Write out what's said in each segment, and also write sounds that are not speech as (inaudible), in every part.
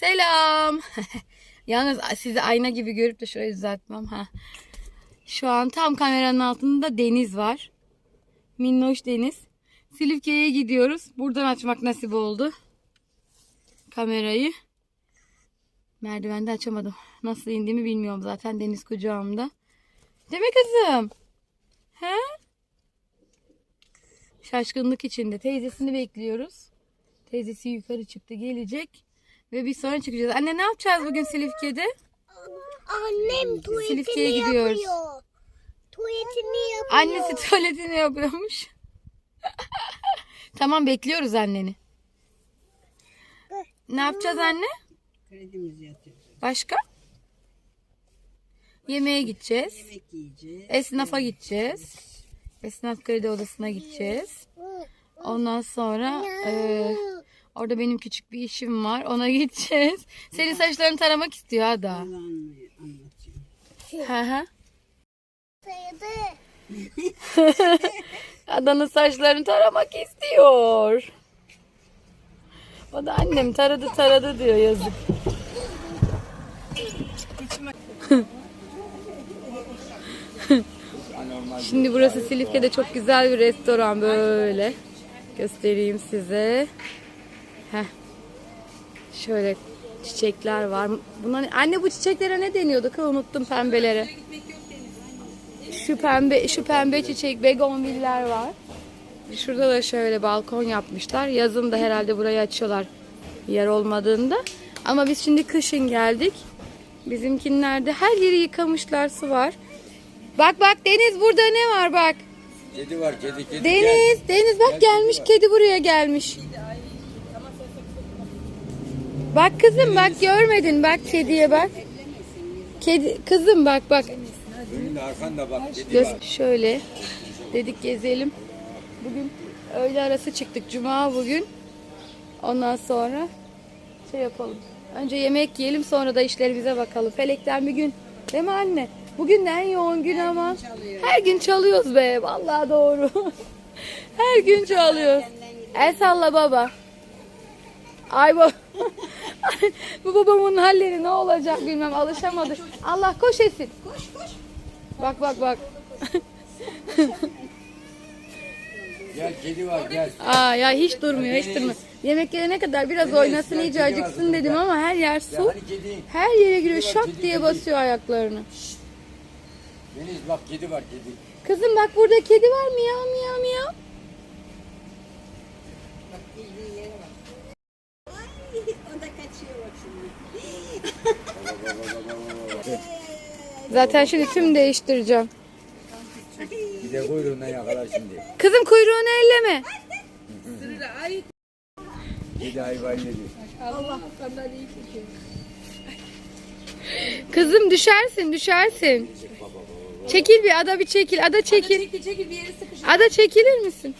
Selam. (laughs) Yalnız sizi ayna gibi görüp de şöyle düzeltmem. Ha. Şu an tam kameranın altında deniz var. Minnoş deniz. Silifke'ye gidiyoruz. Buradan açmak nasip oldu. Kamerayı. Merdivende açamadım. Nasıl indiğimi bilmiyorum zaten deniz kucağımda. Değil kızım? He? Şaşkınlık içinde. Teyzesini bekliyoruz. Teyzesi yukarı çıktı gelecek. Ve bir sonra çıkacağız. Anne ne yapacağız bugün Silifke'de? Annem tuvaletini Silifke'ye gidiyoruz. yapıyor. Tuvaletini yapıyor. Annesi tuvaletini yapıyormuş. (laughs) tamam bekliyoruz anneni. Ne yapacağız anne? Kredimizi yatıracağız. Başka? Yemeğe gideceğiz. Yemek yiyeceğiz. Esnafa gideceğiz. Esnaf kredi odasına gideceğiz. Ondan sonra eee, orada benim küçük bir işim var. Ona (laughs) gideceğiz. Senin saçlarını taramak istiyor. Hı hı. Sayıdı. (laughs) Adanın saçlarını taramak istiyor. O da annem taradı taradı diyor yazık. (laughs) Şimdi burası Silifke'de çok güzel bir restoran böyle. Göstereyim size. Heh. Şöyle çiçekler var. Bunlar anne bu çiçeklere ne deniyordu? Kız unuttum pembelere. Şu pembe şu pembe çiçek begonviller var. Şurada da şöyle balkon yapmışlar. Yazın da herhalde burayı açıyorlar yer olmadığında. Ama biz şimdi kışın geldik. Bizimkinlerde her yeri yıkamışlar su var. Bak bak Deniz burada ne var bak. Kedi var kedi kedi. Deniz, Deniz bak gelmiş kedi buraya gelmiş. Bak kızım bak görmedin bak kediye bak. Kedi kızım bak bak. Önünde arkanda bak kedi Göz var. şöyle dedik gezelim. Bugün öğle arası çıktık. Cuma bugün. Ondan sonra şey yapalım. Önce yemek yiyelim sonra da işlerimize bakalım. Felekten bir gün. Değil mi anne? Bugün en yoğun gün ama. Her gün çalıyoruz be. Vallahi doğru. (laughs) Her gün çalıyoruz. El salla baba. Ay bu. (laughs) bu babamın halleri ne olacak bilmem alışamadı. Allah koş etsin. Bak bak bak. Gel kedi var gel. Aa ya hiç durmuyor hiç durmuyor. Yemek gelene kadar biraz oynasın iyice acıksın dedim ama her yer Ya su. hani kedi? Her yere giriyor şak diye basıyor ayaklarını. Deniz bak kedi var kedi. Kızım bak burada kedi var miyav miyav miyav. (laughs) O da kaçıyor bak şimdi. (laughs) Zaten şimdi tüm değiştireceğim. Bir de kuyruğundan yakalar şimdi. Kızım kuyruğunu elleme. Kedi hayvan yedi. Kızım düşersin düşersin. Çekil bir ada bir çekil ada çekil. Çekil çekil bir yeri sıkışır. Ada çekilir misin?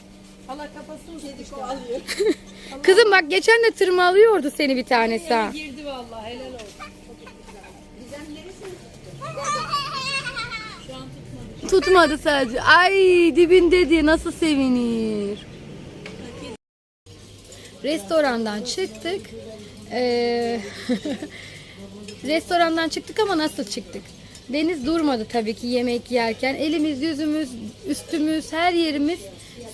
Allah kafasını kedi kovalıyor. (laughs) Kızım bak geçen de tırmalıyordu seni bir tanesi ha. Girdi vallahi helal olsun. Tutmadı sadece. Ay dibinde diye nasıl sevinir. Restorandan çıktık. Ee, (laughs) restorandan çıktık ama nasıl çıktık? Deniz durmadı tabii ki yemek yerken. Elimiz, yüzümüz, üstümüz, her yerimiz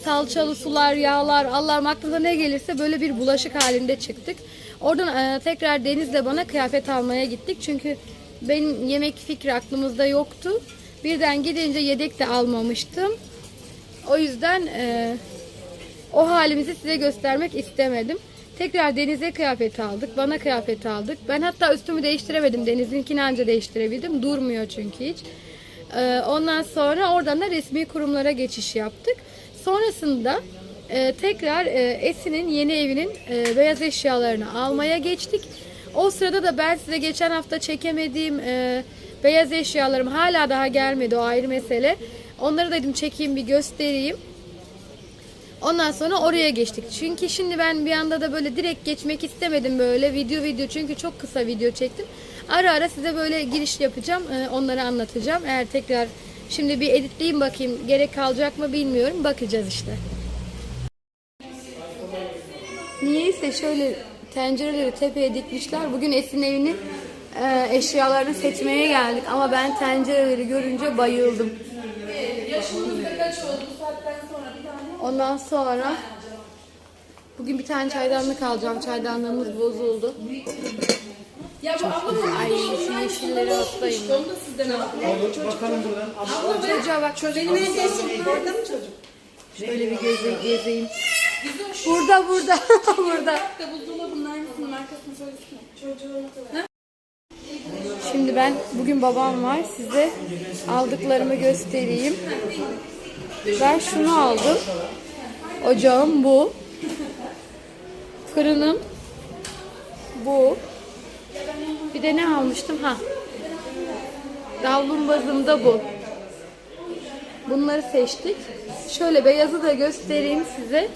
salçalı sular, yağlar, Allah'ım aklına ne gelirse böyle bir bulaşık halinde çıktık. Oradan e, tekrar Deniz'le bana kıyafet almaya gittik. Çünkü benim yemek fikri aklımızda yoktu. Birden gidince yedek de almamıştım. O yüzden e, o halimizi size göstermek istemedim. Tekrar Deniz'e kıyafet aldık. Bana kıyafet aldık. Ben hatta üstümü değiştiremedim. Deniz'inkini anca değiştirebildim. Durmuyor çünkü hiç. Ee, ondan sonra oradan da resmi kurumlara geçiş yaptık. Sonrasında e, tekrar e, Esin'in yeni evinin e, beyaz eşyalarını almaya geçtik. O sırada da ben size geçen hafta çekemediğim e, beyaz eşyalarım hala daha gelmedi. O ayrı mesele. Onları dedim çekeyim bir göstereyim. Ondan sonra oraya geçtik. Çünkü şimdi ben bir anda da böyle direkt geçmek istemedim böyle video video çünkü çok kısa video çektim. Ara ara size böyle giriş yapacağım. Ee, onları anlatacağım. Eğer tekrar şimdi bir editleyeyim bakayım gerek kalacak mı bilmiyorum. Bakacağız işte. Niyeyse şöyle tencereleri tepeye dikmişler. Bugün Esin evini e, eşyalarını seçmeye geldik ama ben tencereleri görünce bayıldım. Yaşımızda kaç oldu bu saatten sonra bir tane? Ondan sonra bugün bir tane çaydanlık alacağım. Çaydanlığımız bozuldu. Ya bu abla Ay şu yeşillere hastayım. Onu da sizden aldım. Çocuğa bak. Benim evdesin. Orada mı çocuk? Şöyle bir göze, gezeyim. Burada burada (laughs) burada. Da buzdolabının aynısının markasını söylesene. Çocuğun kadar. Şimdi ben bugün babam var size aldıklarımı göstereyim. Ben şunu aldım. Ocağım bu. Fırınım bu. Bir de ne almıştım? Ha. Davlumbazım da bu. Bunları seçtik. Şöyle beyazı da göstereyim size.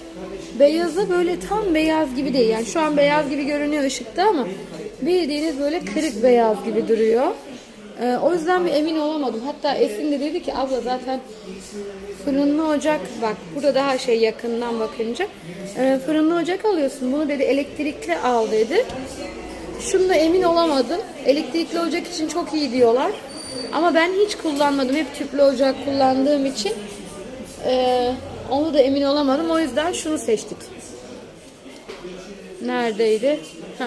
Beyazı böyle tam beyaz gibi değil. Yani şu an beyaz gibi görünüyor ışıkta ama bildiğiniz böyle kırık beyaz gibi duruyor. Ee, o yüzden bir emin olamadım. Hatta Esin de dedi ki abla zaten fırınlı ocak bak burada daha şey yakından bakınca e, fırınlı ocak alıyorsun. Bunu dedi elektrikli al dedi. Şunda emin olamadım. Elektrikli ocak için çok iyi diyorlar. Ama ben hiç kullanmadım. Hep tüplü ocak kullandığım için eee, onu da emin olamadım. O yüzden şunu seçtik. Neredeydi? Heh.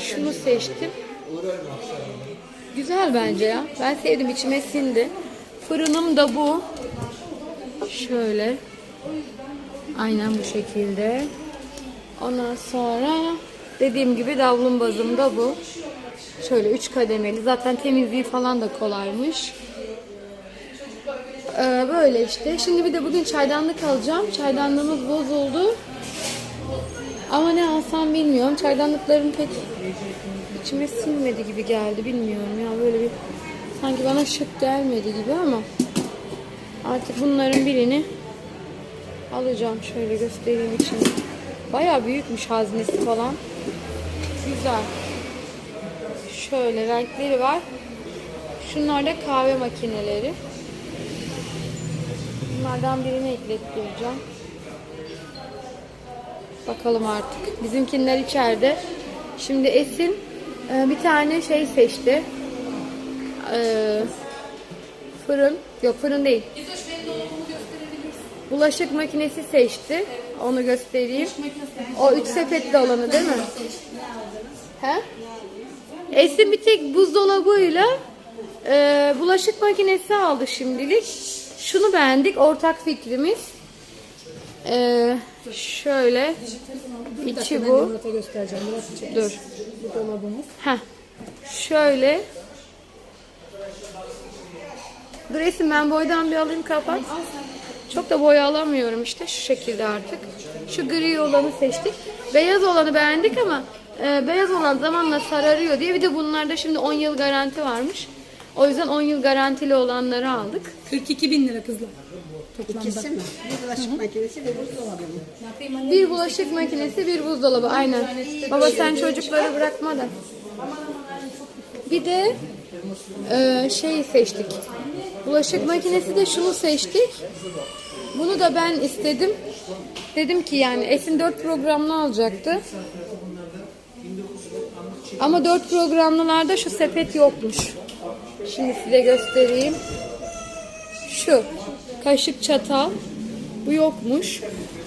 Şunu seçtim. Güzel bence ya. Ben sevdim. içime sindi. Fırınım da bu. Şöyle. Aynen bu şekilde. Ondan sonra dediğim gibi davlumbazım da bu. Şöyle üç kademeli. Zaten temizliği falan da kolaymış. Ee, böyle işte. Şimdi bir de bugün çaydanlık alacağım. Çaydanlığımız bozuldu. Ama ne alsam bilmiyorum. Çaydanlıkların pek içime sinmedi gibi geldi. Bilmiyorum ya böyle bir sanki bana şık gelmedi gibi ama artık bunların birini alacağım. Şöyle göstereyim içini. Bayağı büyükmüş haznesi falan. Güzel. Şöyle renkleri var. Şunlar da kahve makineleri. Bunlardan birini eklettireceğim. Bakalım artık. Bizimkinler içeride. Şimdi Esin e, bir tane şey seçti. E, fırın. Yok fırın değil. Bulaşık makinesi seçti. Onu göstereyim. O üç sepetli olanı değil mi? He? Esin bir tek buzdolabıyla e, bulaşık makinesi aldı şimdilik. Şunu beğendik. Ortak fikrimiz. E, şöyle. içi bu. Dur. Heh. Şöyle. Dur Esin ben boydan bir alayım kapat. Çok da boya alamıyorum işte şu şekilde artık. Şu gri olanı seçtik. Beyaz olanı beğendik ama e, beyaz olan zamanla sararıyor diye bir de bunlarda şimdi 10 yıl garanti varmış. O yüzden 10 yıl garantili olanları aldık. 42 bin lira kızlar. Toplamda. İkisi mi? Bir bulaşık makinesi bir buzdolabı mı? Bir bulaşık makinesi, bir buzdolabı. Aynen. Baba sen çocukları bırakma da. Bir de e, şey seçtik. Bulaşık makinesi de şunu seçtik. Bunu da ben istedim. Dedim ki yani Esin 4 programlı alacaktı. Ama 4 programlılarda şu sepet yokmuş. Şimdi size göstereyim. Şu kaşık çatal bu yokmuş.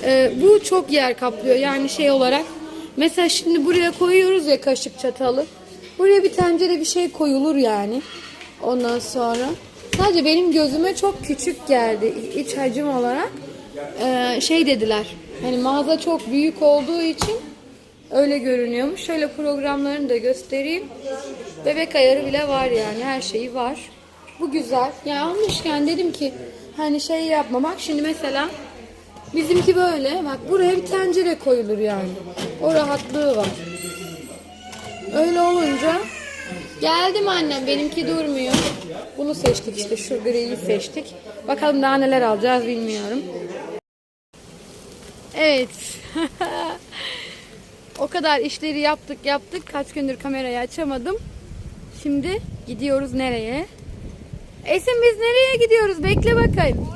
Ee, bu çok yer kaplıyor yani şey olarak. Mesela şimdi buraya koyuyoruz ya kaşık çatalı. Buraya bir tencere bir şey koyulur yani. Ondan sonra sadece benim gözüme çok küçük geldi iç hacim olarak. Ee, şey dediler. Hani mağaza çok büyük olduğu için öyle görünüyormuş. Şöyle programlarını da göstereyim. Bebek ayarı bile var yani her şeyi var. Bu güzel. Ya almışken dedim ki hani şey yapma bak şimdi mesela bizimki böyle bak buraya bir tencere koyulur yani. O rahatlığı var. Öyle olunca geldim annem benimki durmuyor. Bunu seçtik işte şu griyi seçtik. Bakalım daha neler alacağız bilmiyorum. Evet. (laughs) kadar işleri yaptık yaptık. Kaç gündür kamerayı açamadım. Şimdi gidiyoruz nereye? Esin biz nereye gidiyoruz? Bekle bakayım.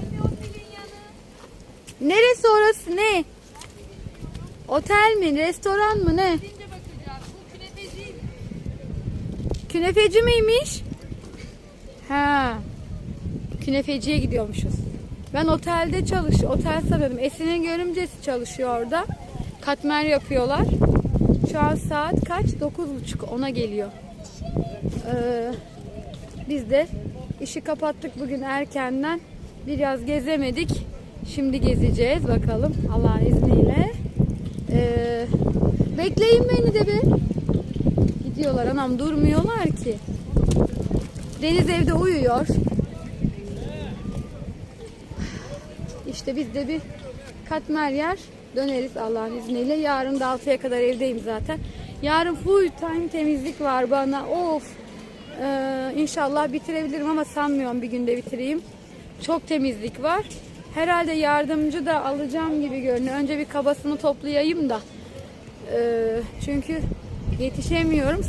Neresi orası? Ne? Otel mi, restoran mı ne? Künefeci miymiş? Ha. Künefeciye gidiyormuşuz. Ben otelde çalış, otel sanıyordum. Esin'in görümcesi çalışıyor orada. Katmer yapıyorlar. Şu an saat kaç? 9.30 ona geliyor. Ee, biz de işi kapattık bugün erkenden. Biraz gezemedik. Şimdi gezeceğiz bakalım Allah'ın izniyle. Ee, bekleyin beni de bir. Gidiyorlar anam durmuyorlar ki. Deniz evde uyuyor. İşte biz de bir katmer yer döneriz Allah'ın izniyle. Yarın da 6'ya kadar evdeyim zaten. Yarın full time temizlik var bana. Of. Ee, inşallah bitirebilirim ama sanmıyorum bir günde bitireyim. Çok temizlik var. Herhalde yardımcı da alacağım gibi görünüyor. Önce bir kabasını toplayayım da. Ee, çünkü yetişemiyorum.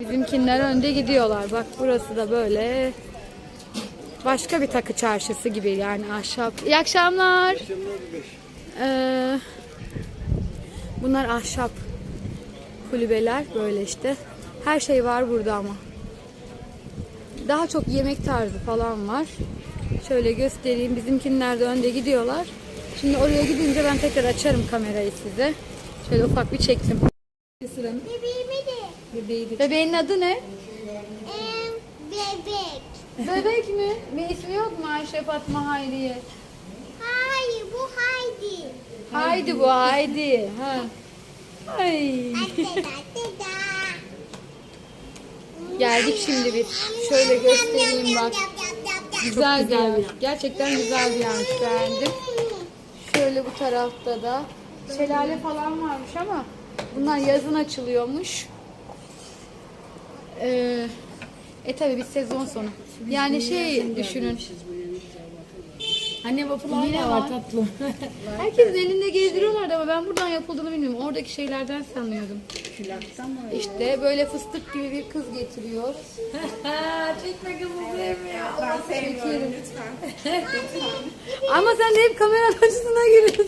Bizimkinler önde gidiyorlar. Bak burası da böyle başka bir takı çarşısı gibi yani ahşap. İyi akşamlar. Ee, bunlar ahşap kulübeler böyle işte. Her şey var burada ama. Daha çok yemek tarzı falan var. Şöyle göstereyim. Bizimkinler de önde gidiyorlar. Şimdi oraya gidince ben tekrar açarım kamerayı size. Şöyle ufak bir çektim. Bebeğimi de. Bebeğin adı ne? Em, bebek. Bebek mi? Bir ismi yok mu Ayşe Fatma Hayriye? Bu Haydi. Haydi bu haydi. Ha. Ay. Geldik şimdi biz. Şöyle göstereyim bak. Güzel bir. Gerçekten güzel bir yer. Beğendim. Şöyle bu tarafta da şelale falan varmış ama bunlar yazın açılıyormuş. Ee, e tabi bir sezon sonu. Yani şey düşünün. Anne waffle Yine hala var. var tatlı. (laughs) Herkesin elinde gezdiriyorlardı ama ben buradan yapıldığını bilmiyorum. Oradaki şeylerden sanıyordum. Külahtan mı? İşte böyle fıstık gibi bir kız getiriyor. (laughs) Çekme kızı sevmiyor. Ben sevmiyorum lütfen. (laughs) Ama sen de hep kamera açısına giriyorsun.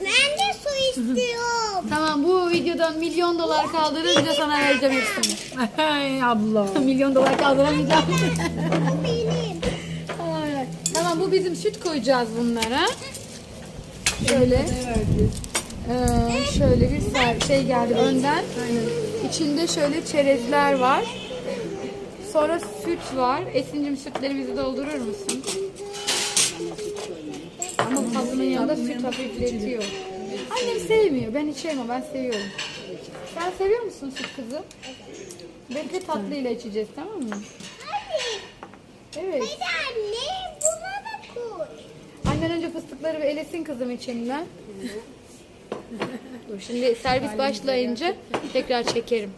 Ben de su istiyorum. tamam bu videodan milyon dolar kaldırınca sana vereceğim hepsini. Ay abla. milyon dolar kaldıramayacağım. Tamam bu bizim süt koyacağız bunlara. Şöyle. Ee, şöyle bir ser- şey geldi önden. İçinde şöyle çerezler var. Sonra süt var. Esincim sütlerimizi doldurur musun? Ama tatlının yanında süt hafifletiyor. Annem sevmiyor. Ben içemem. Ben seviyorum. Sen seviyor musun süt kızım? Bekle tatlıyla içeceğiz tamam mı? Evet. Anne buna da koy. Annen önce fıstıkları bir elesin kızım içinden. Dur şimdi servis başlayınca tekrar çekerim.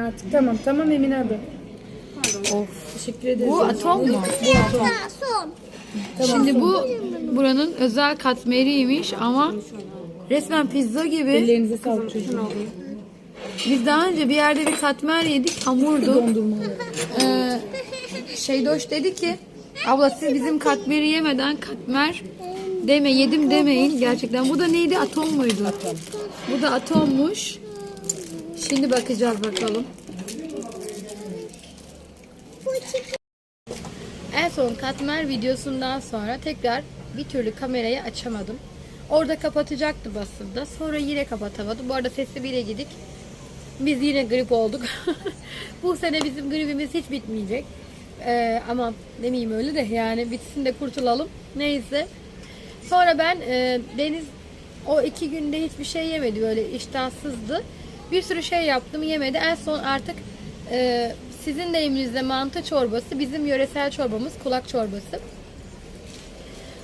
Artık tamam tamam Emine abi. Of. Teşekkür ederiz. Bu atom mu? Daha son. Şimdi bu buranın özel katmeriymiş ama resmen pizza gibi. Ellerinize sağlık çocuğum. Biz daha önce bir yerde bir katmer yedik hamurdu. Dondurma. Ee, Şeydoş dedi ki abla siz bizim katmeri yemeden katmer deme yedim demeyin gerçekten. Bu da neydi atom muydu? Bu da atommuş. Şimdi bakacağız bakalım. En son katmer videosundan sonra tekrar bir türlü kamerayı açamadım. Orada kapatacaktı basında. Sonra yine kapatamadı. Bu arada sesli bile gidik. Biz yine grip olduk. (laughs) Bu sene bizim gripimiz hiç bitmeyecek. Ee, ama demeyeyim öyle de yani bitsin de kurtulalım. Neyse. Sonra ben e, Deniz o iki günde hiçbir şey yemedi böyle iştahsızdı. Bir sürü şey yaptım yemedi. En son artık e, sizin deyiminizde mantı çorbası, bizim yöresel çorbamız kulak çorbası.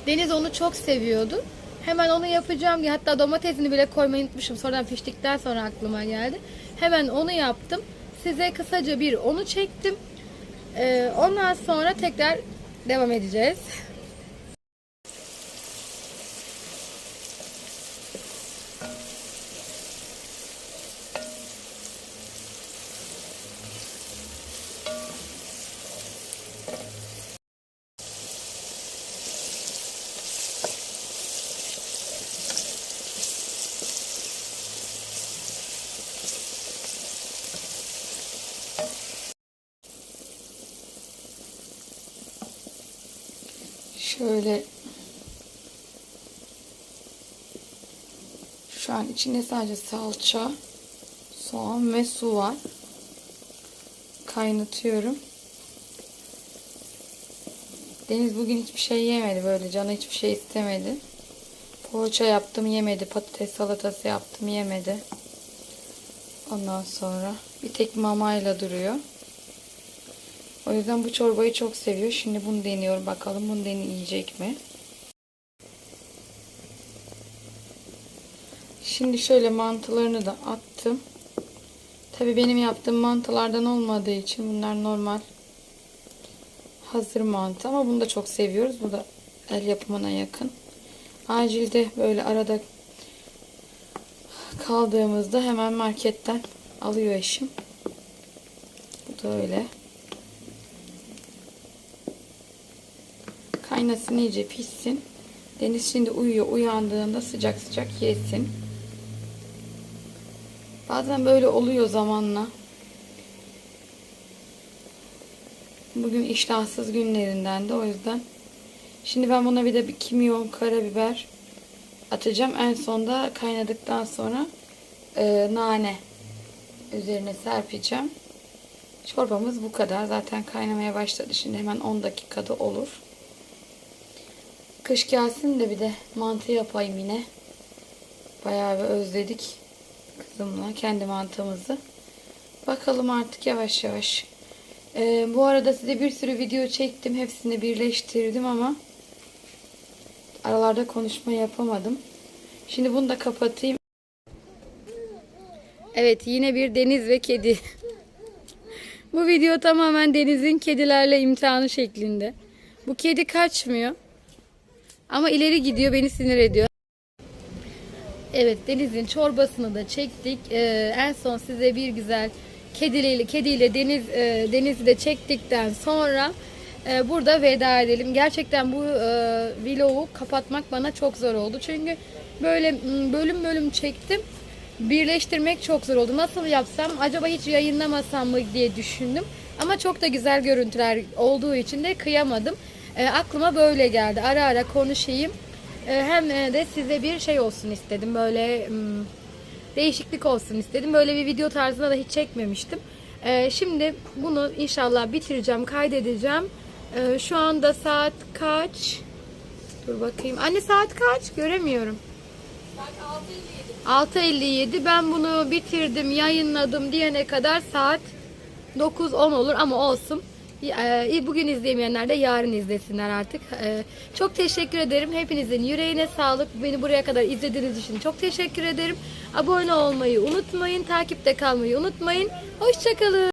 Deniz onu çok seviyordu. Hemen onu yapacağım diye hatta domatesini bile koymayı unutmuşum. Sonradan piştikten sonra aklıma geldi. Hemen onu yaptım. Size kısaca bir onu çektim. Ee, ondan sonra tekrar devam edeceğiz. Şöyle şu an içinde sadece salça, soğan ve su var. Kaynatıyorum. Deniz bugün hiçbir şey yemedi böyle canı hiçbir şey istemedi. Poğaça yaptım yemedi. Patates salatası yaptım yemedi. Ondan sonra bir tek mamayla duruyor. O yüzden bu çorbayı çok seviyor. Şimdi bunu deniyorum. Bakalım bunu deneyecek mi? Şimdi şöyle mantılarını da attım. Tabii benim yaptığım mantılardan olmadığı için bunlar normal hazır mantı ama bunu da çok seviyoruz. Bu da el yapımına yakın. Acilde böyle arada kaldığımızda hemen marketten alıyor eşim. Bu da öyle. Kaynasın iyice pişsin. Deniz şimdi uyuyor. Uyandığında sıcak sıcak yesin. Bazen böyle oluyor zamanla. Bugün iştahsız günlerinden de o yüzden. Şimdi ben buna bir de bir kimyon, karabiber atacağım. En sonda kaynadıktan sonra e, nane üzerine serpeceğim. Çorbamız bu kadar. Zaten kaynamaya başladı. Şimdi hemen 10 dakikada olur. Kış gelsin de bir de mantı yapayım yine. Bayağı bir özledik kızımla kendi mantımızı. Bakalım artık yavaş yavaş. Ee, bu arada size bir sürü video çektim. Hepsini birleştirdim ama aralarda konuşma yapamadım. Şimdi bunu da kapatayım. Evet yine bir deniz ve kedi. bu video tamamen denizin kedilerle imtihanı şeklinde. Bu kedi kaçmıyor. Ama ileri gidiyor beni sinir ediyor. Evet denizin çorbasını da çektik. Ee, en son size bir güzel kediyle kediyle deniz e, denizi de çektikten sonra e, burada veda edelim. Gerçekten bu e, vlogu kapatmak bana çok zor oldu. Çünkü böyle bölüm bölüm çektim. Birleştirmek çok zor oldu. Nasıl yapsam acaba hiç yayınlamasam mı diye düşündüm. Ama çok da güzel görüntüler olduğu için de kıyamadım. E, aklıma böyle geldi. Ara ara konuşayım. E, hem de size bir şey olsun istedim. Böyle m, değişiklik olsun istedim. Böyle bir video tarzında da hiç çekmemiştim. E, şimdi bunu inşallah bitireceğim, kaydedeceğim. E, şu anda saat kaç? Dur bakayım. Anne saat kaç? Göremiyorum. 6.57. Ben bunu bitirdim, yayınladım diyene kadar saat 9-10 olur ama olsun. Ee, Bugün izleyemeyenler de yarın izlesinler artık. Ee, Çok teşekkür ederim. Hepinizin yüreğine sağlık. Beni buraya kadar izlediğiniz için çok teşekkür ederim. Abone olmayı unutmayın. Takipte kalmayı unutmayın. Hoşçakalın.